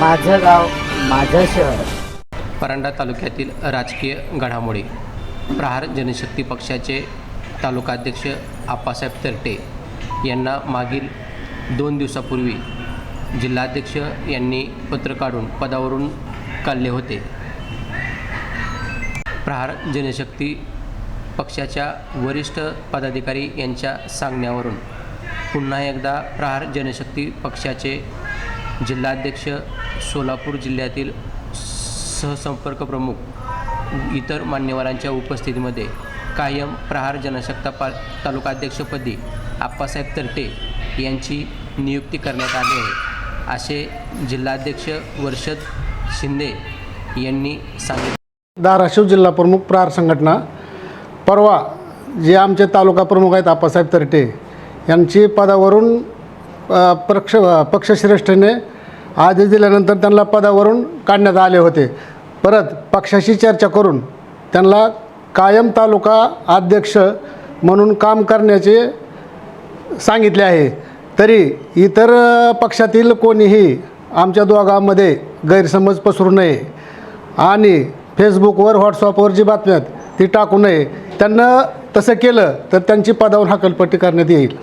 माझं गाव माझं शहर. परांडा तालुक्यातील राजकीय घडामोडी. प्रहार जनशक्ती पक्षाचे तालुकाध्यक्ष आप्पासाहेब तरटे यांना मागील दोन दिवसापूर्वी जिल्हाध्यक्ष यांनी पत्र काढून पदावरून काढले होते. प्रहार जनशक्ती पक्षाच्या वरिष्ठ पदाधिकारी यांच्या सांगण्यावरून पुन्हा एकदा प्रहार जनशक्ती पक्षाचे जिल्हाध्यक्ष सोलापूर जिल्ह्यातील सहसंपर्क प्रमुख इतर मान्यवरांच्या उपस्थितीमध्ये कायम प्रहार जनशक्ता पा तालुकाध्यक्षपदी आप्पासाहेब तरटे यांची नियुक्ती करण्यात आली आहे. असे जिल्हाध्यक्ष वर्षद शिंदे यांनी सांगितले. धाराशिव जिल्हा प्रमुख प्रहार संघटना परवा जे आमचे तालुका प्रमुख आहेत आप्पासाहेब तरटे यांची पदावरून पक्ष पक्षश्रेष्ठने आदेश दिल्यानंतर त्यांना पदावरून काढण्यात आले होते. परत पक्षाशी चर्चा करून त्यांना कायम तालुका अध्यक्ष म्हणून काम करण्याचे सांगितले आहे. तरी इतर पक्षातील कोणीही आमच्या दोघांमध्ये गैरसमज पसरू नये आणि फेसबुकवर व्हॉट्सअपवर जी बातम्यात ती टाकू नये. त्यांना तसं केलं तर त्यांची पदावर हकलपट्टी करण्यात येईल.